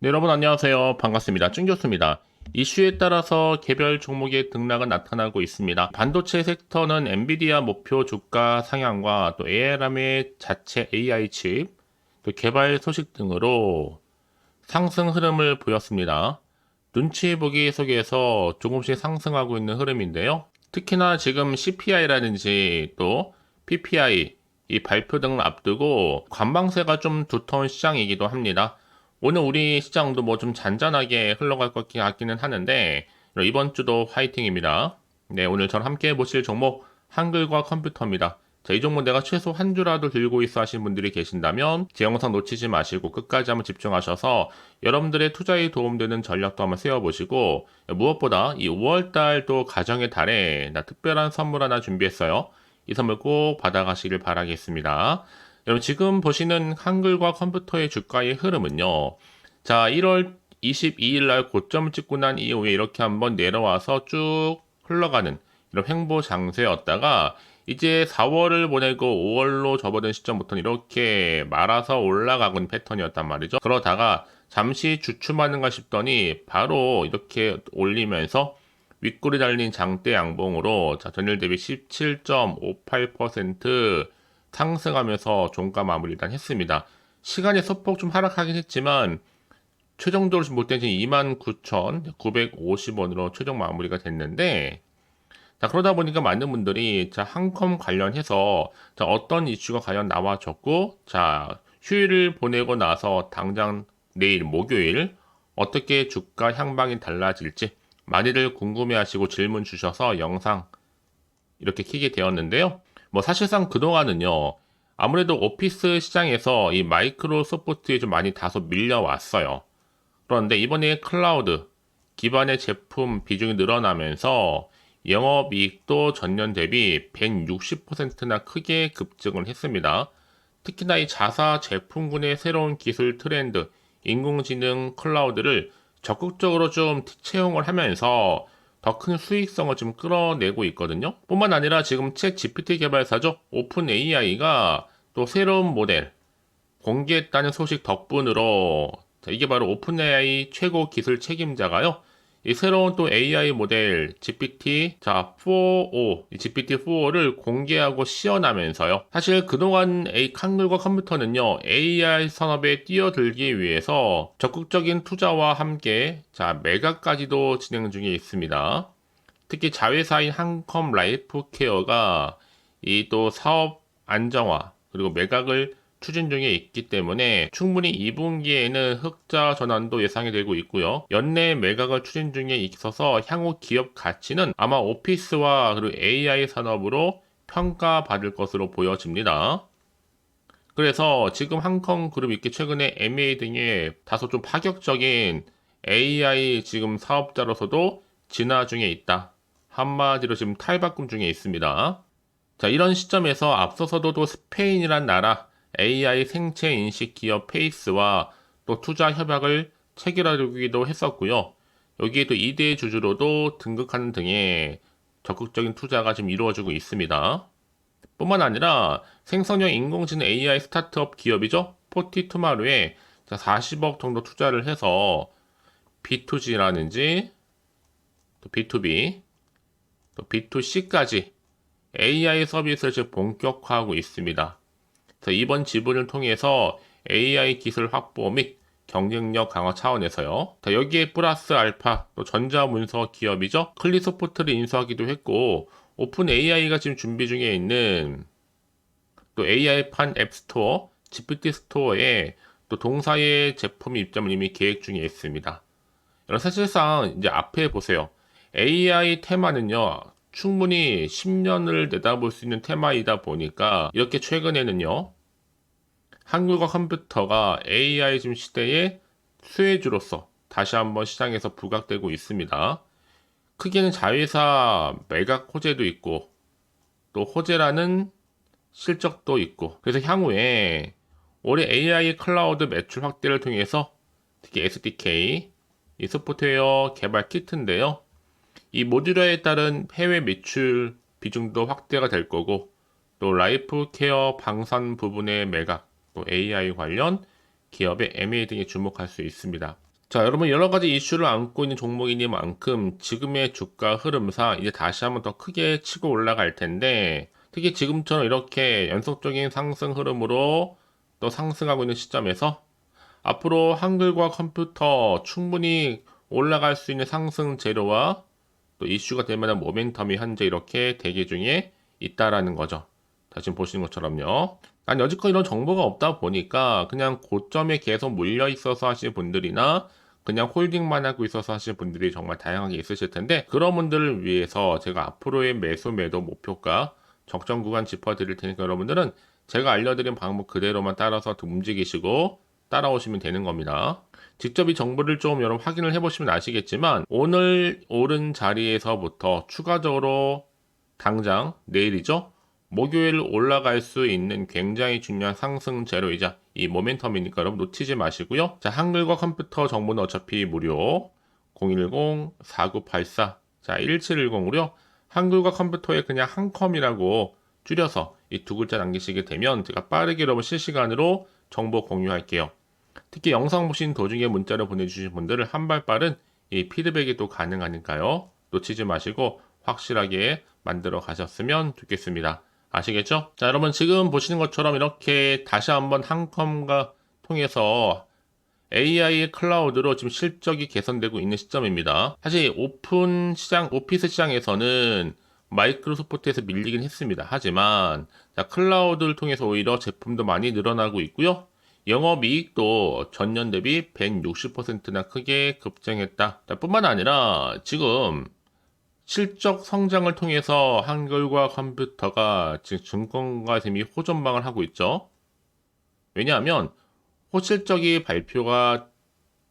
네, 여러분 안녕하세요. 반갑습니다. 쭝교수입니다. 이슈에 따라서 개별 종목의 등락은 나타나고 있습니다. 반도체 섹터는 엔비디아 목표 주가 상향과 또 ARM의 자체 AI 칩, 또 개발 소식 등으로 상승 흐름을 보였습니다. 눈치 보기 속에서 조금씩 상승하고 있는 흐름인데요. 특히나 지금 CPI라든지 또 PPI 이 발표 등을 앞두고 관방세가 좀 두터운 시장이기도 합니다. 오늘 우리 시장도 뭐 좀 잔잔하게 흘러갈 것 같기는 하는데 이번 주도 화이팅입니다. 네, 오늘 저랑 함께 보실 종목 한글과 컴퓨터입니다. 자, 이 종목 내가 최소 한 주라도 들고 있어 하신 분들이 계신다면 제 영상 놓치지 마시고 끝까지 한번 집중하셔서 여러분들의 투자에 도움되는 전략도 한번 세워보시고 무엇보다 이 5월달 또 가정의 달에 나 특별한 선물 하나 준비했어요. 이 선물 꼭 받아가시길 바라겠습니다. 여러분 지금 보시는 한글과 컴퓨터의 주가의 흐름은요. 자, 1월 22일 날 고점을 찍고 난 이후에 이렇게 한번 내려와서 쭉 흘러가는 이런 횡보 장세였다가 이제 4월을 보내고 5월로 접어든 시점부터는 이렇게 말아서 올라가는 패턴이었단 말이죠. 그러다가 잠시 주춤하는가 싶더니 바로 이렇게 올리면서 윗골이 달린 장대 양봉으로 자, 전일 대비 17.58% 상승하면서 종가 마무리 일단 했습니다. 시간이 소폭 좀 하락하긴 했지만 최종적으로 볼 때는 29,950원으로 최종 마무리가 됐는데 자 그러다 보니까 많은 분들이 자 한컴 관련해서 자 어떤 이슈가 과연 나와줬고 자 휴일을 보내고 나서 당장 내일 목요일 어떻게 주가 향방이 달라질지 많이들 궁금해하시고 질문 주셔서 영상 이렇게 키게 되었는데요. 뭐 사실상 그동안은요. 아무래도 오피스 시장에서 이 마이크로소프트에 좀 많이 다소 밀려왔어요. 그런데 이번에 클라우드 기반의 제품 비중이 늘어나면서 영업이익도 전년 대비 160%나 크게 급증을 했습니다. 특히나 이 자사 제품군의 새로운 기술 트렌드, 인공지능 클라우드를 적극적으로 좀 채용을 하면서 더 큰 수익성을 좀 끌어내고 있거든요. 뿐만 아니라 지금 챗 GPT 개발사죠. 오픈 AI가 또 새로운 모델 공개했다는 소식 덕분으로 자, 이게 바로 오픈 AI 최고 기술 책임자가요. 이 새로운 또 AI 모델 GPT 자 4o GPT 4를 공개하고 시연하면서요. 사실 그동안 A 한글과 컴퓨터는요 AI 산업에 뛰어들기 위해서 적극적인 투자와 함께 자 매각까지도 진행 중에 있습니다. 특히 자회사인 한컴 라이프 케어가 이 또 사업 안정화 그리고 매각을 추진 중에 있기 때문에 충분히 2분기에는 흑자 전환도 예상이 되고 있고요. 연내 매각을 추진 중에 있어서 향후 기업 가치는 아마 오피스와 그리고 AI 산업으로 평가받을 것으로 보여집니다. 그래서 지금 한컴 그룹 이렇게 최근에 MA 등의 다소 좀 파격적인 AI 지금 사업자로서도 진화 중에 있다. 한마디로 지금 탈바꿈 중에 있습니다. 자, 이런 시점에서 앞서서도 또 스페인이란 나라 AI 생체 인식 기업 페이스와 또 투자 협약을 체결하기도 했었고요. 여기에 또 2대 주주로도 등극하는 등의 적극적인 투자가 지금 이루어지고 있습니다. 뿐만 아니라 생성형 인공지능 AI 스타트업 기업이죠. 포티투마루에 40억 정도 투자를 해서 B2G라는지 또 B2B 또 B2C까지 AI 서비스를 지금 본격화하고 있습니다. 이번 지분을 통해서 AI 기술 확보 및 경쟁력 강화 차원에서요. 자, 여기에 플러스 알파, 또 전자문서 기업이죠. 클리소프트를 인수하기도 했고, 오픈 AI가 지금 준비 중에 있는 또 AI판 앱스토어, GPT 스토어에 또 동사의 제품 입점을 이미 계획 중에 있습니다. 사실상 이제 앞에 보세요. AI 테마는요, 충분히 10년을 내다볼 수 있는 테마이다 보니까 이렇게 최근에는요. 한국어 컴퓨터가 AI 지금 시대의 수혜주로서 다시 한번 시장에서 부각되고 있습니다. 크게는 자회사 매각 호재도 있고 또 호재라는 실적도 있고 그래서 향후에 올해 AI 클라우드 매출 확대를 통해서 특히 SDK 이 소프트웨어 개발 키트인데요. 이 모듈화에 따른 해외 매출 비중도 확대가 될 거고 또 라이프 케어 방산 부분의 매각 또 AI 관련 기업의 M&A 등에 주목할 수 있습니다. 자, 여러분 여러 가지 이슈를 안고 있는 종목이니만큼 지금의 주가 흐름상 이제 다시 한번 더 크게 치고 올라갈 텐데 특히 지금처럼 이렇게 연속적인 상승 흐름으로 또 상승하고 있는 시점에서 앞으로 한글과 컴퓨터 충분히 올라갈 수 있는 상승 재료와 또 이슈가 될 만한 모멘텀이 현재 이렇게 대기 중에 있다라는 거죠. 자, 지금 보시는 것처럼요. 난 여지껏 이런 정보가 없다 보니까 그냥 고점에 계속 물려 있어서 하시는 분들이나 그냥 홀딩만 하고 있어서 하시는 분들이 정말 다양하게 있으실 텐데 그런 분들을 위해서 제가 앞으로의 매수 매도 목표가 적정 구간 짚어드릴 테니까 여러분들은 제가 알려드린 방법 그대로만 따라서 움직이시고 따라오시면 되는 겁니다. 직접 이 정보를 좀 여러분 확인을 해보시면 아시겠지만 오늘 오른 자리에서부터 추가적으로 당장 내일이죠. 목요일 올라갈 수 있는 굉장히 중요한 상승 재료이자 이 모멘텀이니까 여러분 놓치지 마시고요. 자, 한글과 컴퓨터 정보는 어차피 무료 010-4984 자, 1710으로요. 한글과 컴퓨터에 그냥 한컴이라고 줄여서 이 두 글자 남기시게 되면 제가 빠르게 여러분 실시간으로 정보 공유할게요. 특히 영상 보신 도중에 문자를 보내주신 분들은 한발 빠른 이 피드백이 또 가능하니까요. 놓치지 마시고 확실하게 만들어 가셨으면 좋겠습니다. 아시겠죠? 자, 여러분 지금 보시는 것처럼 이렇게 다시 한번 한컴과 통해서 AI 클라우드로 지금 실적이 개선되고 있는 시점입니다. 사실 오픈 시장, 오피스 시장에서는 마이크로소프트에서 밀리긴 했습니다. 하지만 자, 클라우드를 통해서 오히려 제품도 많이 늘어나고 있고요. 영업이익도 전년 대비 160%나 크게 급증했다. 뿐만 아니라 지금 실적 성장을 통해서 한글과 컴퓨터가 지금 증권가 셈이 호전방을 하고 있죠. 왜냐하면 호실적이 발표가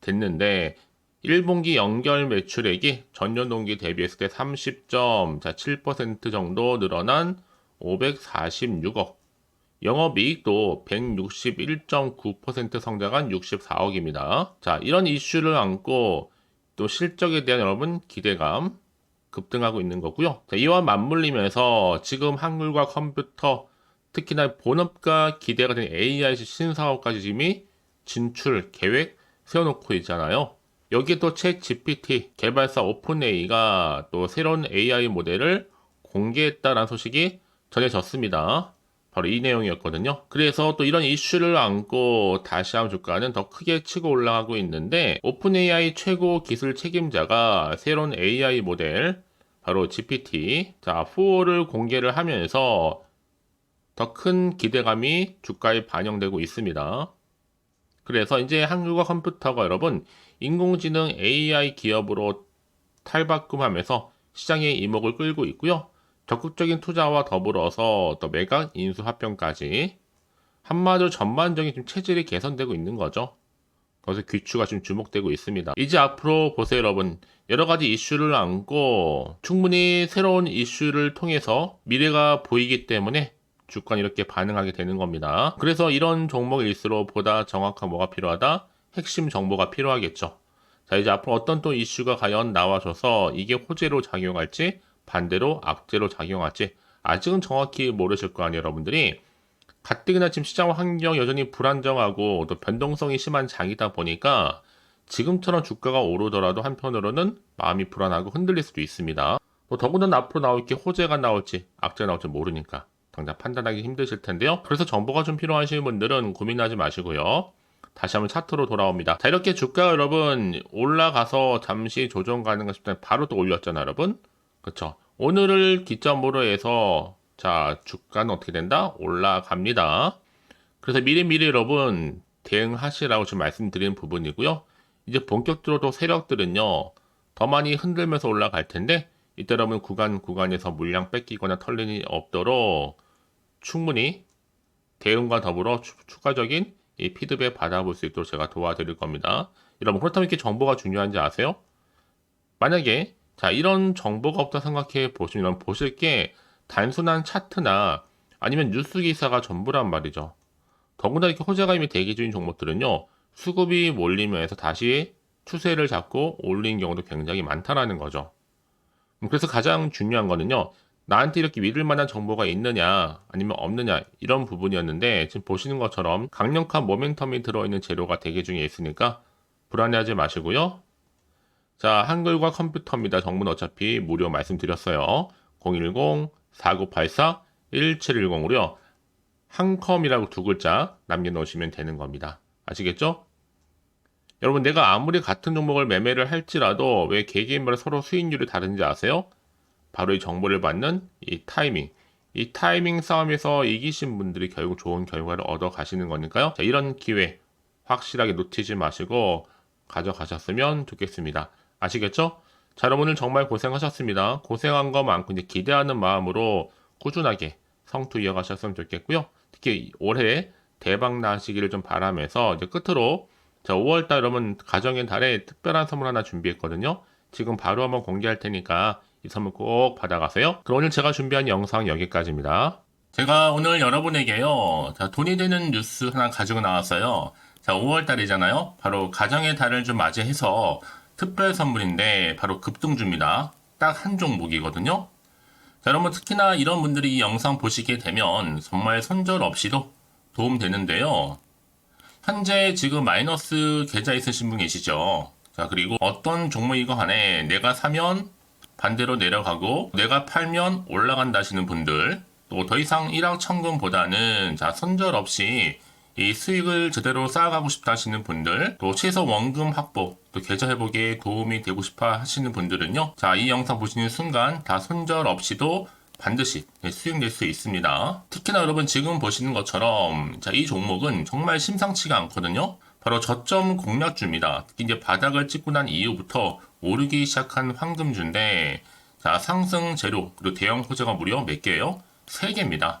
됐는데 1분기 연결 매출액이 전년 동기 대비했을 때 30.7% 정도 늘어난 546억. 영업이익도 161.9% 성장한 64억입니다. 자, 이런 이슈를 안고 또 실적에 대한 여러분 기대감 급등하고 있는 거고요. 자, 이와 맞물리면서 지금 한글과 컴퓨터 특히나 본업과 기대가 된 AI 신사업까지 이미 진출 계획 세워놓고 있잖아요. 여기에 또 챗 GPT 개발사 오픈AI가 또 새로운 AI 모델을 공개했다라는 소식이 전해졌습니다. 바로 이 내용이었거든요. 그래서 또 이런 이슈를 안고 다시암 주가는 더 크게 치고 올라가고 있는데 오픈 AI 최고 기술 책임자가 새로운 AI 모델 바로 GPT 자 4를 공개를 하면서 더 큰 기대감이 주가에 반영되고 있습니다. 그래서 이제 한국과 컴퓨터가 여러분 인공지능 AI 기업으로 탈바꿈하면서 시장의 이목을 끌고 있고요. 적극적인 투자와 더불어서 또 매각 인수 합병까지 한마디로 전반적인 좀 체질이 개선되고 있는 거죠. 그래서 귀추가 좀 주목되고 있습니다. 이제 앞으로 보세요, 여러분. 여러 가지 이슈를 안고 충분히 새로운 이슈를 통해서 미래가 보이기 때문에 주가는 이렇게 반응하게 되는 겁니다. 그래서 이런 종목일수록 보다 정확한 뭐가 필요하다? 핵심 정보가 필요하겠죠. 자, 이제 앞으로 어떤 또 이슈가 과연 나와줘서 이게 호재로 작용할지 반대로 악재로 작용할지 아직은 정확히 모르실 거 아니에요, 여러분들이. 가뜩이나 지금 시장 환경 여전히 불안정하고 또 변동성이 심한 장이다 보니까 지금처럼 주가가 오르더라도 한편으로는 마음이 불안하고 흔들릴 수도 있습니다. 또 더군다나 앞으로 나올 게 호재가 나올지 악재가 나올지 모르니까 당장 판단하기 힘드실 텐데요. 그래서 정보가 좀 필요하신 분들은 고민하지 마시고요. 다시 한번 차트로 돌아옵니다. 자 이렇게 주가가 여러분 올라가서 잠시 조정 가능한 싶다 바로 또 올렸잖아요 여러분. 그쵸 오늘을 기점으로 해서 자, 주가는 어떻게 된다? 올라갑니다. 그래서 미리미리 여러분 대응하시라고 지금 말씀드리는 부분이고요. 이제 본격적으로 또 세력들은요, 더 많이 흔들면서 올라갈 텐데, 이때 여러분 구간 구간에서 물량 뺏기거나 털림이 없도록 충분히 대응과 더불어 추, 추가적인 이 피드백 받아볼 수 있도록 제가 도와드릴 겁니다. 여러분, 그렇다면 이렇게 정보가 중요한지 아세요? 만약에, 자, 이런 정보가 없다 생각해 보시면 보실 게 단순한 차트나 아니면 뉴스 기사가 전부란 말이죠. 더구나 이렇게 호재가 이미 대기 중인 종목들은요, 수급이 몰리면서 다시 추세를 잡고 올린 경우도 굉장히 많다라는 거죠. 음, 그래서 가장 중요한 거는요, 나한테 이렇게 믿을 만한 정보가 있느냐, 아니면 없느냐, 이런 부분이었는데, 지금 보시는 것처럼 강력한 모멘텀이 들어있는 재료가 대기 중에 있으니까, 불안해하지 마시고요. 자, 한글과 컴퓨터입니다. 정보는 어차피 무료 말씀드렸어요. 010-4984-1710으로요. 한컴이라고 두 글자 남겨놓으시면 되는 겁니다. 아시겠죠? 여러분, 내가 아무리 같은 종목을 매매를 할지라도 왜 개개인마다 서로 수익률이 다른지 아세요? 바로 이 정보를 받는 이 타이밍. 이 타이밍 싸움에서 이기신 분들이 결국 좋은 결과를 얻어 가시는 거니까요. 자, 이런 기회 확실하게 놓치지 마시고 가져가셨으면 좋겠습니다. 아시겠죠? 자, 여러분 오늘 정말 고생하셨습니다. 고생한 것만큼 이제 기대하는 마음으로 꾸준하게 성투 이어가셨으면 좋겠고요. 특히 올해 대박 나시기를 좀 바라면서 이제 끝으로 자, 5월달 여러분 가정의 달에 특별한 선물 하나 준비했거든요. 지금 바로 한번 공개할 테니까 이 선물 꼭 받아가세요. 그럼 오늘 제가 준비한 영상 여기까지입니다. 제가 오늘 여러분에게요, 자, 돈이 되는 뉴스 하나 가지고 나왔어요. 자, 5월달이잖아요. 바로 가정의 달을 좀 맞이해서 특별 선물인데 바로 급등주입니다. 딱 한 종목이거든요. 자, 여러분 특히나 이런 분들이 이 영상 보시게 되면 정말 손절 없이도 도움 되는데요. 현재 지금 마이너스 계좌 있으신 분 계시죠? 자, 그리고 어떤 종목이고 간에 내가 사면 반대로 내려가고 내가 팔면 올라간다 하시는 분들 또 더 이상 일확천금보다는 자, 손절 없이 이 수익을 제대로 쌓아가고 싶다 하시는 분들, 또 최소 원금 확보, 또 계좌 회복에 도움이 되고 싶어 하시는 분들은요. 자, 이 영상 보시는 순간 다 손절 없이도 반드시 네, 수익 낼수 있습니다. 특히나 여러분 지금 보시는 것처럼 자, 이 종목은 정말 심상치가 않거든요. 바로 저점 공략주입니다. 특히 이제 바닥을 찍고 난 이후부터 오르기 시작한 황금주인데 자, 상승 재료 그리고 대형 호재가 무려 몇 개예요? 3개입니다.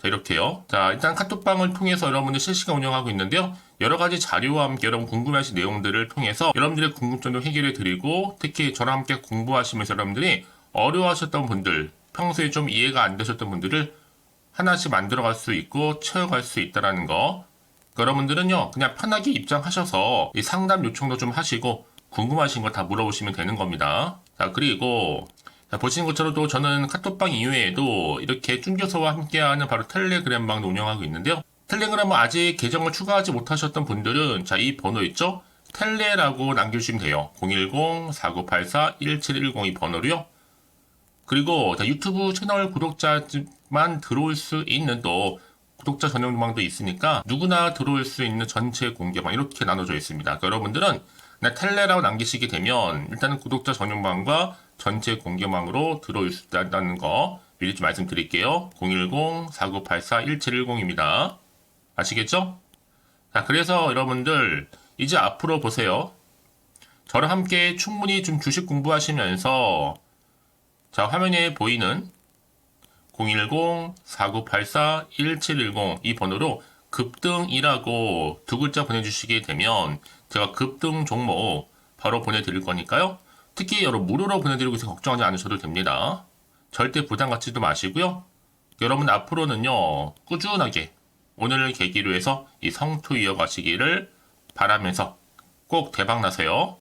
자, 이렇게요. 자, 일단 카톡방을 통해서 여러분들 실시간 운영하고 있는데요. 여러 가지 자료와 함께 여러분 궁금하신 내용들을 통해서 여러분들의 궁금점도 해결해 드리고 특히 저랑 함께 공부하시면서 여러분들이 어려워하셨던 분들, 평소에 좀 이해가 안 되셨던 분들을 하나씩 만들어 갈 수 있고 채워갈 수 있다라는 거. 여러분들은요, 그냥 편하게 입장하셔서 이 상담 요청도 좀 하시고 궁금하신 거 다 물어보시면 되는 겁니다. 자, 그리고 자, 보시는 것처럼 또 저는 카톡방 이외에도 이렇게 쭝교서와 함께하는 바로 텔레그램방도 운영하고 있는데요. 텔레그램은 아직 계정을 추가하지 못하셨던 분들은 자, 이 번호 있죠? 텔레라고 남겨주시면 돼요. 010-4984-1710 이 번호로요. 그리고 자, 유튜브 채널 구독자만 들어올 수 있는 또 구독자 전용방도 있으니까 누구나 들어올 수 있는 전체 공개방 이렇게 나눠져 있습니다. 그러니까 여러분들은 텔레라고 남기시게 되면 일단은 구독자 전용방과 전체 공개방으로 들어올 수 있다는 거 미리 좀 말씀드릴게요. 010-4984-1710입니다. 아시겠죠? 자, 그래서 여러분들 이제 앞으로 보세요. 저랑 함께 충분히 좀 주식 공부하시면서 자, 화면에 보이는 010-4984-1710 이 번호로 급등이라고 두 글자 보내주시게 되면 제가 급등 종목 바로 보내드릴 거니까요. 특히 여러분 무료로 보내드리고 있어 걱정하지 않으셔도 됩니다. 절대 부담 갖지도 마시고요. 여러분 앞으로는요 꾸준하게 오늘을 계기로 해서 이 성투 이어가시기를 바라면서 꼭 대박 나세요.